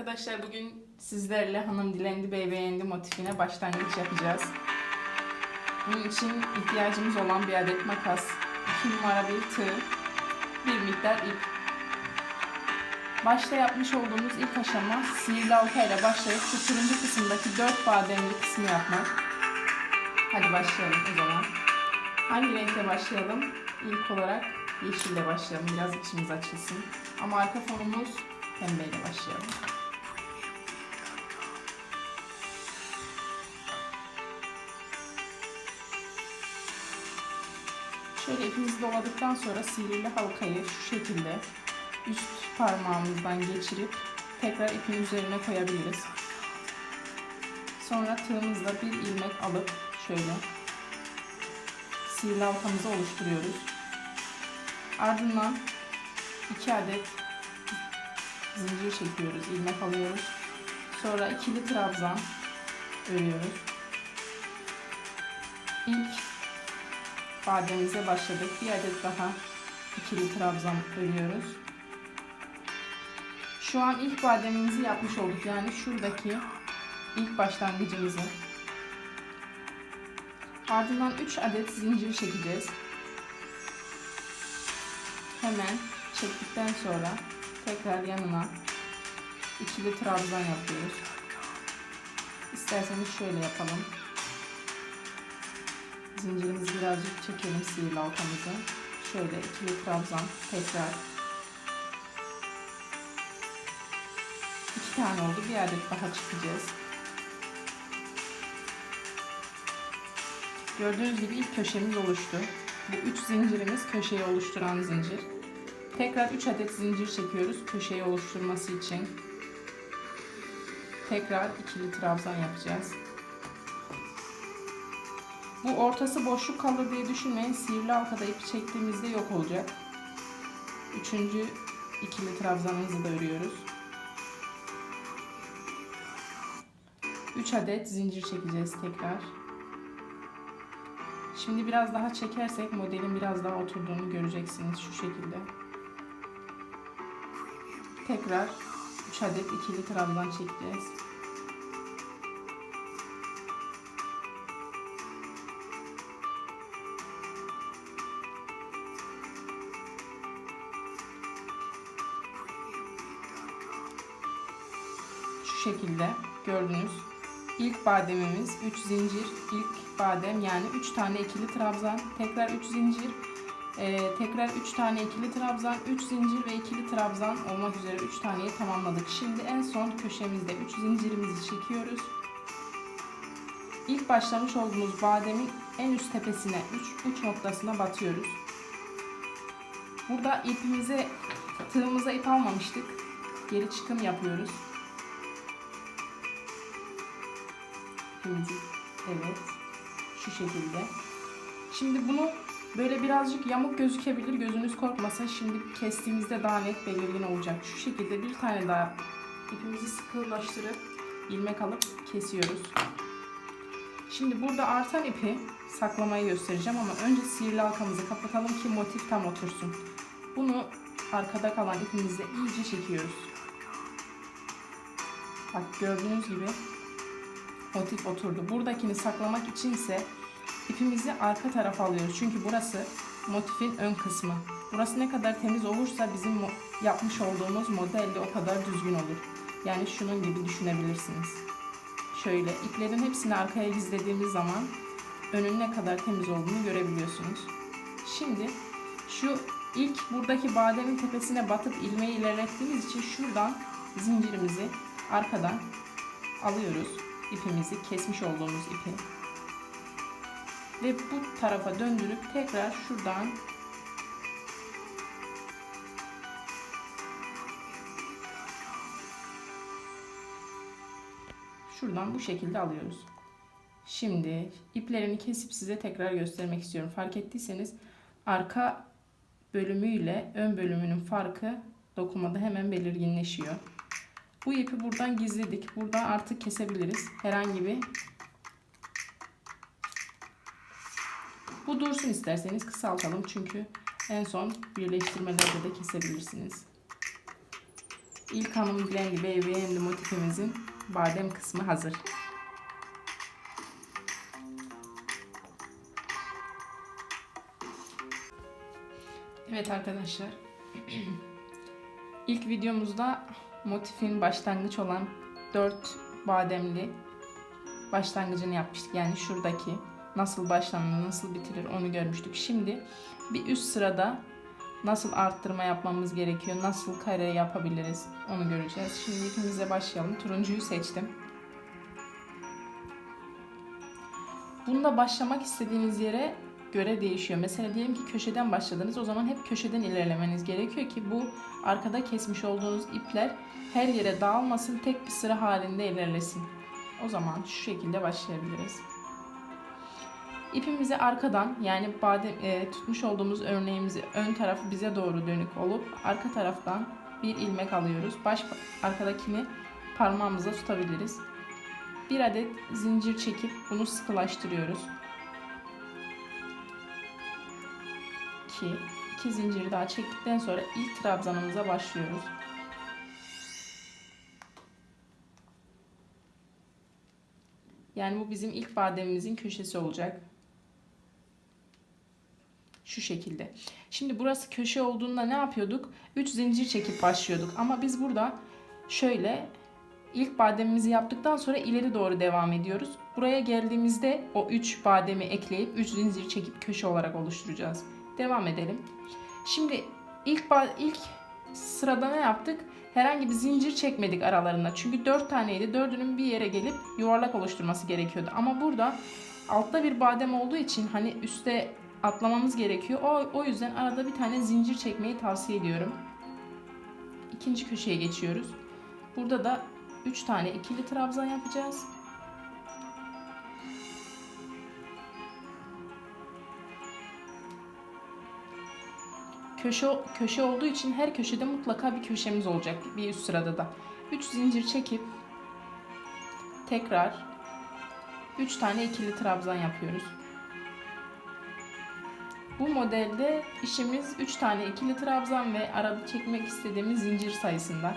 Arkadaşlar bugün sizlerle Hanım Dilendi Bey Beğendi motifine başlangıç yapacağız. Bunun için ihtiyacımız olan bir adet makas, 2 numara bir tığ, bir miktar ip. Başta yapmış olduğumuz ilk aşama sihirli halka ile başlayıp şu turuncu kısımdaki 4 bademli kısmı yapmak. Hadi başlayalım o zaman. Hangi renkle başlayalım? İlk olarak yeşille başlayalım. Biraz içimiz açılsın. Ama arka fonumuz pembeyle başlayalım. Şöyle ipimizi doladıktan sonra sihirli halkayı şu şekilde üst parmağımızdan geçirip tekrar ipin üzerine koyabiliriz. Sonra tığımızla bir ilmek alıp şöyle sihirli halkamızı oluşturuyoruz. Ardından 2 adet zincir çekiyoruz, ilmek alıyoruz. Sonra ikili trabzan örüyoruz. İlk bademize başladık. Bir adet daha ikili trabzan örüyoruz. Şu an ilk bademimizi yapmış olduk. Yani şuradaki ilk başlangıcımızı. Ardından 3 adet zincir çekeceğiz. Hemen çektikten sonra tekrar yanına ikili trabzan yapıyoruz. İsterseniz şöyle yapalım. Zincirimizi birazcık çekelim sihirli halkamızı. Şöyle ikili trabzan tekrar. İki tane oldu. Bir adet daha çıkacağız. Gördüğünüz gibi ilk köşemiz oluştu. Bu üç zincirimiz köşeyi oluşturan zincir. Tekrar 3 adet zincir çekiyoruz köşeyi oluşturması için. Tekrar ikili trabzan yapacağız. Bu ortası boşluk kalır diye düşünmeyin. Sihirli halkada ipi çektiğimizde yok olacak. Üçüncü ikili trabzanımızı da örüyoruz. 3 adet zincir çekeceğiz tekrar. Şimdi biraz daha çekersek modelin biraz daha oturduğunu göreceksiniz şu şekilde. Tekrar 3 adet ikili trabzan çekeceğiz. Şekilde gördünüz. İlk bademimiz 3 zincir, ilk badem yani 3 tane ikili trabzan, tekrar 3 zincir, ee, tekrar 3 tane ikili trabzan, 3 zincir ve ikili trabzan olmak üzere 3 taneyi tamamladık. Şimdi en son köşemizde 3 zincirimizi çekiyoruz. İlk başlamış olduğumuz bademin en üst tepesine 3 uç noktasına batıyoruz. Burada ipimize tığımıza ip almamıştık. Geri çıkım yapıyoruz. İpimizi evet şu şekilde. Şimdi bunu Böyle birazcık yamuk gözükebilir. Gözünüz korkmasın. Şimdi kestiğimizde daha net belirgin olacak. Şu şekilde bir tane daha ipimizi sıkılaştırıp ilmek alıp kesiyoruz. Şimdi burada artan ipi saklamayı göstereceğim ama önce sihirli halkamızı kapatalım ki motif tam otursun. Bunu arkada kalan ipimizle iyice çekiyoruz. Bak gördüğünüz gibi motif oturdu. Buradakini saklamak için ise İpimizi arka tarafa alıyoruz. Çünkü burası motifin ön kısmı. Burası ne kadar temiz olursa bizim yapmış olduğumuz model de o kadar düzgün olur. Yani şunun gibi düşünebilirsiniz. Şöyle iplerin hepsini arkaya gizlediğimiz zaman önün ne kadar temiz olduğunu görebiliyorsunuz. Şimdi şu ilk buradaki bademin tepesine batıp ilmeği ilerlettiğimiz için şuradan zincirimizi arkadan alıyoruz. İpimizi kesmiş olduğumuz ipi ve bu tarafa döndürüp tekrar şuradan şuradan bu şekilde alıyoruz. Şimdi iplerini kesip size tekrar göstermek istiyorum. Fark ettiyseniz arka bölümüyle ön bölümünün farkı dokumada hemen belirginleşiyor. Bu ipi buradan gizledik. Buradan artık kesebiliriz. Herhangi bir Bu dursun isterseniz kısaltalım çünkü en son birleştirmelerde de kesebilirsiniz. İlk hanım blendi baby and motifimizin badem kısmı hazır. Evet arkadaşlar. İlk videomuzda motifin başlangıç olan 4 bademli başlangıcını yapmıştık. Yani şuradaki nasıl başlanır, nasıl bitirir onu görmüştük. Şimdi bir üst sırada nasıl arttırma yapmamız gerekiyor, nasıl kare yapabiliriz onu göreceğiz. Şimdi ikimize başlayalım. Turuncuyu seçtim. Bunda başlamak istediğiniz yere göre değişiyor. Mesela diyelim ki köşeden başladınız. O zaman hep köşeden ilerlemeniz gerekiyor ki bu arkada kesmiş olduğunuz ipler her yere dağılmasın, tek bir sıra halinde ilerlesin. O zaman şu şekilde başlayabiliriz. İpimizi arkadan yani badem, e, tutmuş olduğumuz örneğimizi ön tarafı bize doğru dönük olup arka taraftan bir ilmek alıyoruz. Baş arkadakini parmağımıza tutabiliriz. Bir adet zincir çekip bunu sıkılaştırıyoruz. 2 2 zinciri daha çektikten sonra ilk trabzanımıza başlıyoruz. Yani bu bizim ilk bademimizin köşesi olacak. Şu şekilde. Şimdi burası köşe olduğunda ne yapıyorduk? 3 zincir çekip başlıyorduk. Ama biz burada şöyle ilk bademimizi yaptıktan sonra ileri doğru devam ediyoruz. Buraya geldiğimizde o 3 bademi ekleyip 3 zincir çekip köşe olarak oluşturacağız. Devam edelim. Şimdi ilk ilk sırada ne yaptık? Herhangi bir zincir çekmedik aralarında. Çünkü 4 taneydi. Dördünün bir yere gelip yuvarlak oluşturması gerekiyordu. Ama burada altta bir badem olduğu için hani üste atlamamız gerekiyor. O, o yüzden arada bir tane zincir çekmeyi tavsiye ediyorum. İkinci köşeye geçiyoruz. Burada da 3 tane ikili trabzan yapacağız. Köşe köşe olduğu için her köşede mutlaka bir köşemiz olacak bir üst sırada da. 3 zincir çekip tekrar 3 tane ikili trabzan yapıyoruz. Bu modelde işimiz 3 tane ikili trabzan ve arada çekmek istediğimiz zincir sayısında.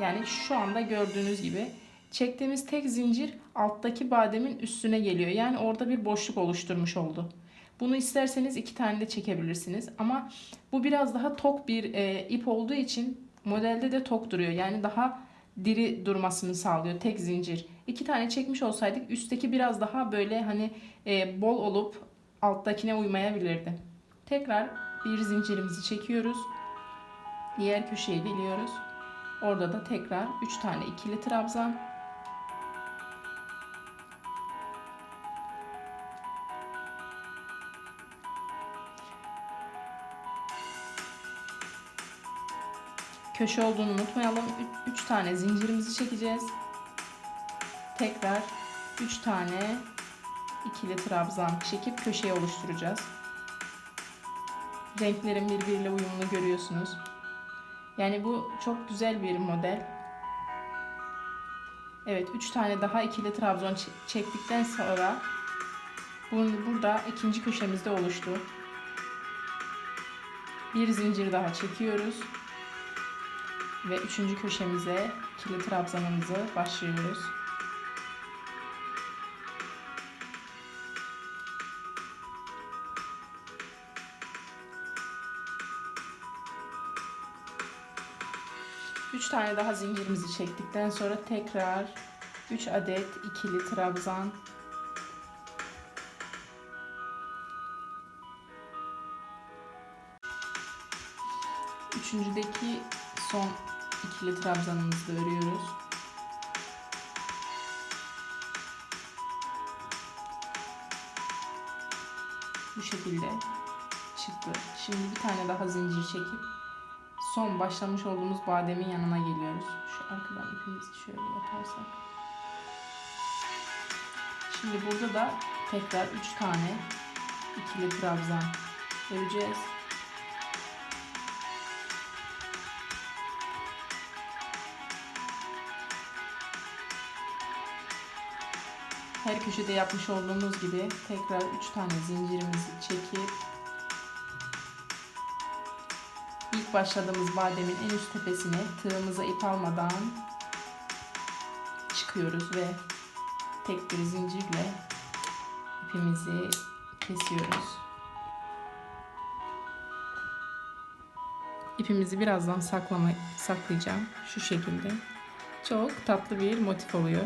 Yani şu anda gördüğünüz gibi çektiğimiz tek zincir alttaki bademin üstüne geliyor. Yani orada bir boşluk oluşturmuş oldu. Bunu isterseniz iki tane de çekebilirsiniz. Ama bu biraz daha tok bir e, ip olduğu için modelde de tok duruyor. Yani daha diri durmasını sağlıyor tek zincir. İki tane çekmiş olsaydık üstteki biraz daha böyle hani e, bol olup alttakine uymayabilirdi. Tekrar bir zincirimizi çekiyoruz. Diğer köşeyi deliyoruz. Orada da tekrar 3 tane ikili trabzan. Köşe olduğunu unutmayalım. 3 tane zincirimizi çekeceğiz. Tekrar 3 tane ikili trabzan çekip köşeyi oluşturacağız. Renklerin birbiriyle uyumunu görüyorsunuz. Yani bu çok güzel bir model. Evet 3 tane daha ikili trabzan çektikten sonra burada ikinci köşemizde oluştu. Bir zincir daha çekiyoruz. Ve üçüncü köşemize ikili trabzanımızı başlıyoruz. Üç tane daha zincirimizi çektikten sonra tekrar 3 adet ikili trabzan Üçüncüdeki son ikili trabzanımızı da örüyoruz. Bu şekilde çıktı. Şimdi bir tane daha zincir çekip son başlamış olduğumuz bademin yanına geliyoruz. Şu arkadan ipimizi şöyle yaparsak. Şimdi burada da tekrar 3 tane ikili trabzan öreceğiz. Her köşede yapmış olduğumuz gibi tekrar 3 tane zincirimizi çekip ilk başladığımız bademin en üst tepesine tığımıza ip almadan çıkıyoruz ve tek bir zincirle ipimizi kesiyoruz. İpimizi birazdan saklama, saklayacağım. Şu şekilde. Çok tatlı bir motif oluyor.